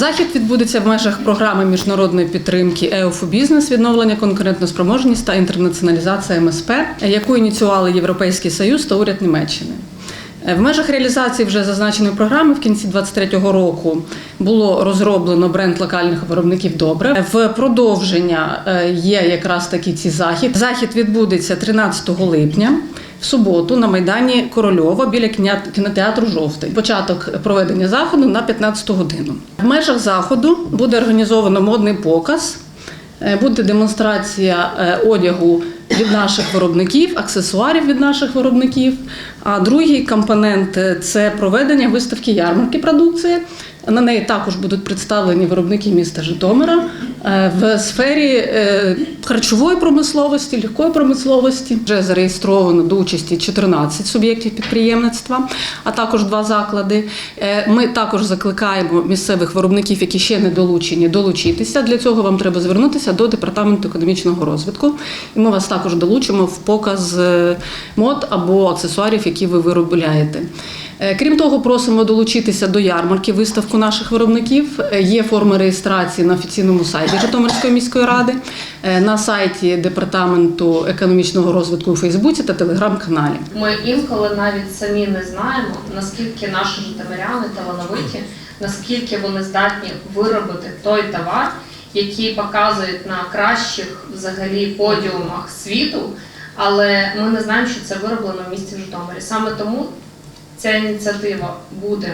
Захід відбудеться в межах програми міжнародної підтримки ЕОФУ Бізнес, відновлення конкурентоспроможність та інтернаціоналізація МСП, яку ініціювали Європейський Союз та уряд Німеччини. Е, В межах реалізації вже зазначеної програми в кінці 2023 року було розроблено бренд локальних виробників добре. В продовження е, є якраз таки ці захід. Захід відбудеться 13 липня. В суботу на майдані Корольова біля кінотеатру Жовтий. Початок проведення заходу на 15 годину. В межах заходу буде організовано модний показ. Е, Буде демонстрація е, одягу від наших виробників, аксесуарів від наших виробників. А другий компонент е, це проведення виставки ярмарки продукції. На неї також будуть представлені виробники міста Житомира в сфері е, харчової промисловості, легкої промисловості. Вже зареєстровано до участі 14 суб'єктів підприємництва, а також два заклади. Е, Ми також закликаємо місцевих виробників, які ще не долучені, долучитися. Для цього вам треба звернутися до департаменту економічного розвитку. І ми вас також долучимо в показ е, мод або аксесуарів, які ви виробляєте. Е, Крім того, просимо долучитися до ярмарки, виставку наших виробників. Е, Є форми реєстрації на офіційному сайті Житомирської міської ради, е, на сайті департаменту економічного розвитку у Фейсбуці та телеграм-каналі. Ми інколи навіть самі не знаємо, наскільки наші житомиряни талановиті, наскільки вони здатні виробити той товар, який показують на кращих взагалі подіумах світу. Але ми не знаємо, що це вироблено в місті Житомирі. Саме тому ця ініціатива буде